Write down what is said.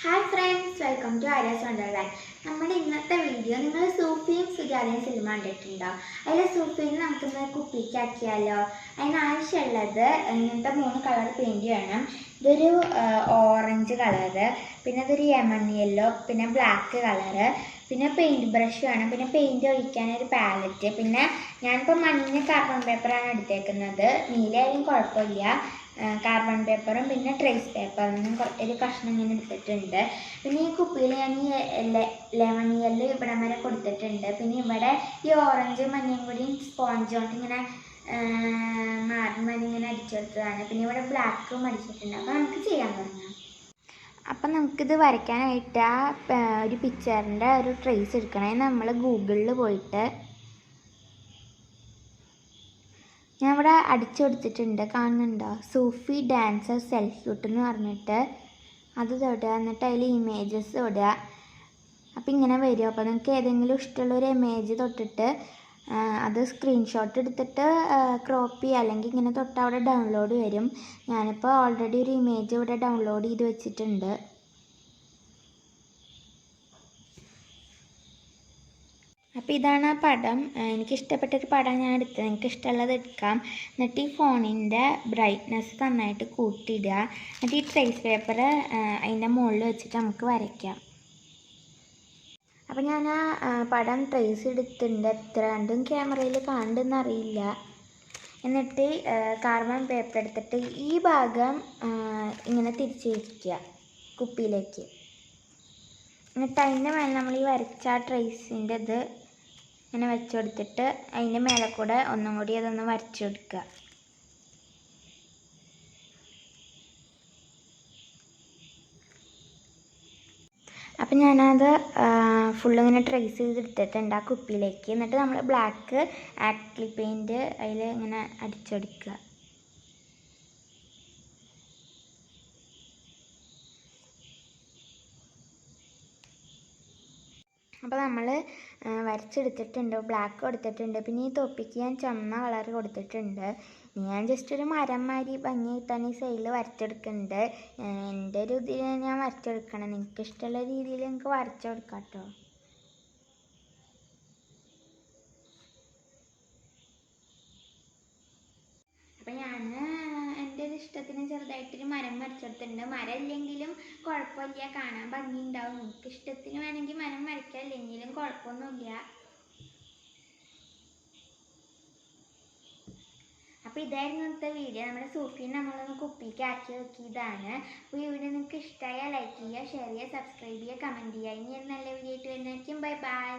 Hi friends, welcome to Ideas Wonderland. നമ്മുടെ ഇന്നത്തെ video നിങ്ങൾ സൂഫിയും സുജാതയും സിനിമ കണ്ടിട്ടുണ്ടോ? അതിൽ സൂഫിയിൽ നമുക്കിന്ന് കുപ്പിക്കാക്കിയാലോ? അതിന് ആവശ്യമുള്ളത് ഇങ്ങനത്തെ മൂന്ന് കളർ പെയിന്റ് വേണം ഇതൊരു ഓറഞ്ച് കളറ് പിന്നെ ഇതൊരു യമൺ യെല്ലോ പിന്നെ ബ്ലാക്ക് കളറ് പിന്നെ പെയിന്റ് ബ്രഷ് വേണം. പിന്നെ പെയിന്റ് ഒഴിക്കാൻ ഒരു പാലറ്റ് പിന്നെ ഞാനിപ്പോൾ മഞ്ഞ കാർബൺ പേപ്പറാണ് എടുത്തേക്കുന്നത്. നീലയായാലും കുഴപ്പമില്ല. കാർബൺ പേപ്പറും പിന്നെ ട്രേസ് പേപ്പറിനും ഒരു കഷ്ണം ഇങ്ങനെ എടുത്തിട്ടുണ്ട്. പിന്നെ ഈ കുപ്പിയിൽ ഞാൻ ഈ ലെമൺ യെല്ലോ ഇവിടെ വരെ കൊടുത്തിട്ടുണ്ട്. പിന്നെ ഇവിടെ ഈ ഓറഞ്ച് മഞ്ഞയും കൂടി സ്പോഞ്ച് കൊണ്ട് ഇങ്ങനെ മാറി മാറി ഇങ്ങനെ അടിച്ചെടുത്തതാണ് പിന്നെ ഇവിടെ ബ്ലാക്കും അടിച്ചിട്ടുണ്ട്. അപ്പോൾ നമുക്ക് ചെയ്യാൻ തുടങ്ങാം. അപ്പം നമുക്കിത് വരയ്ക്കാനായിട്ട് ആ ഒരു പിക്ചറിന്റെ ഒരു ട്രേസ് എടുക്കണേ. നമ്മൾ ഗൂഗിളിൽ പോയിട്ട് ഞാൻ ഇവിടെ അടിച്ചു കൊടുത്തിട്ടുണ്ട്. കാണുന്നുണ്ടോ? സൂഫി ഡാൻസർ സെൽഫ്യൂട്ട് എന്ന് പറഞ്ഞിട്ട്. അത് തൊടുക. എന്നിട്ട് അതിൽ ഇമേജസ് തൊടുക അപ്പോൾ ഇങ്ങനെ വരും. അപ്പോൾ നിങ്ങൾക്ക് ഏതെങ്കിലും ഇഷ്ടമുള്ള ഒരു ഇമേജ് തൊട്ടിട്ട് അത് സ്ക്രീൻഷോട്ട് എടുത്തിട്ട് ക്രോപ്പ് ചെയ്യുക അല്ലെങ്കിൽ ഇങ്ങനെ തൊട്ട് അവിടെ ഡൗൺലോഡ് വരും. ഞാനിപ്പോൾ ഓൾറെഡി ഒരു ഇമേജ് ഇവിടെ ഡൗൺലോഡ് ചെയ്ത് വെച്ചിട്ടുണ്ട്. അപ്പോൾ ഇതാണ് ആ പടം. എനിക്ക് ഇഷ്ടപ്പെട്ടൊരു പടം ഞാൻ എടുത്തത്. എനിക്ക് ഇഷ്ടമുള്ളത് എടുക്കാം. എന്നിട്ട് ഈ ഫോണിന്റെ ബ്രൈറ്റ്നസ് നന്നായിട്ട് കൂട്ടിയിടുക. എന്നിട്ട് ഈ ട്രേസ് പേപ്പർ അതിന്റെ മുകളിൽ വെച്ചിട്ട് നമുക്ക് വരയ്ക്കാം. അപ്പോൾ ഞാൻ ആ പടം ട്രേസ് എടുത്തിട്ടുണ്ട്. എത്ര കണ്ടും ക്യാമറയിൽ കാണുന്നുണ്ടെന്ന് അറിയില്ല എന്നിട്ട് കാർബൺ പേപ്പർ എടുത്തിട്ട് ഈ ഭാഗം ഇങ്ങനെ തിരിച്ച് വയ്ക്കുക കുപ്പിയിലേക്ക്. എന്നിട്ട് അതിന്റെ മേലെ നമ്മൾ ഈ വരച്ച ആ ട്രേസിന്റെ ഇത് ഇങ്ങനെ വെച്ച് കൊടുത്തിട്ട് അതിന്റെ മേലെ കൂടെ ഒന്നും കൂടി അതൊന്ന് വരച്ചു കൊടുക്കുക. അപ്പം ഞാനത് ഫുള്ള് ഇങ്ങനെ ട്രേസ് ചെയ്തെടുത്തിട്ടുണ്ട് ആ കുപ്പിയിലേക്ക്. എന്നിട്ട് നമ്മൾ ബ്ലാക്ക് ആക്ലി പെയിന്റ് അതിൽ ഇങ്ങനെ അടിച്ചെടുക്കുക. അപ്പോൾ നമ്മൾ വരച്ചെടുത്തിട്ടുണ്ട് ബ്ലാക്ക് കൊടുത്തിട്ടുണ്ട്. പിന്നെ ഈ തൊപ്പിക്ക് ഞാൻ ചുമന്ന കളർ കൊടുത്തിട്ടുണ്ട്. ഞാൻ ജസ്റ്റ് ഒരു മരം മാതിരി ഭംഗി ഈ സൈഡിൽ വരച്ചെടുക്കുന്നുണ്ട് എന്റെ ഒരു ഇതിൽ ഞാൻ വരച്ചെടുക്കണം. നിങ്ങൾക്ക് ഇഷ്ടമുള്ള രീതിയിൽ നിങ്ങൾക്ക് വരച്ചെടുക്കാം കേട്ടോ അപ്പം ഞാൻ എന്റെ ഒരു ഇഷ്ടത്തിന് ചെറുതായിട്ടൊരു മരം വരച്ചെടുത്തിട്ടുണ്ട്. മരം ഇല്ലെങ്കിലും കുഴപ്പമില്ല. കാണാൻ ഭംഗി ഉണ്ടാവും നിങ്ങൾക്ക് ഇഷ്ടത്തിന് വേണമെങ്കിൽ മരം വരയ്ക്കാം. ഇല്ലെങ്കിലും കുഴപ്പമൊന്നുമില്ല. അപ്പൊ ഇതായിരുന്നു ഇന്നത്തെ വീഡിയോ നമ്മുടെ സൂഫി നമ്മളൊന്ന് കുപ്പിക്ക് ആക്കി നോക്കിയതാണ്. അപ്പൊ ഈ വീഡിയോ നിങ്ങൾക്ക് ഇഷ്ടമായാൽ ലൈക്ക് ചെയ്യുക ഷെയർ ചെയ്യുക സബ്സ്ക്രൈബ് ചെയ്യുക കമന്റ് ചെയ്യുക. ഇനി ഒരു നല്ല വീഡിയോ ആയിട്ട് വരുന്നതായിരിക്കും. Bye bye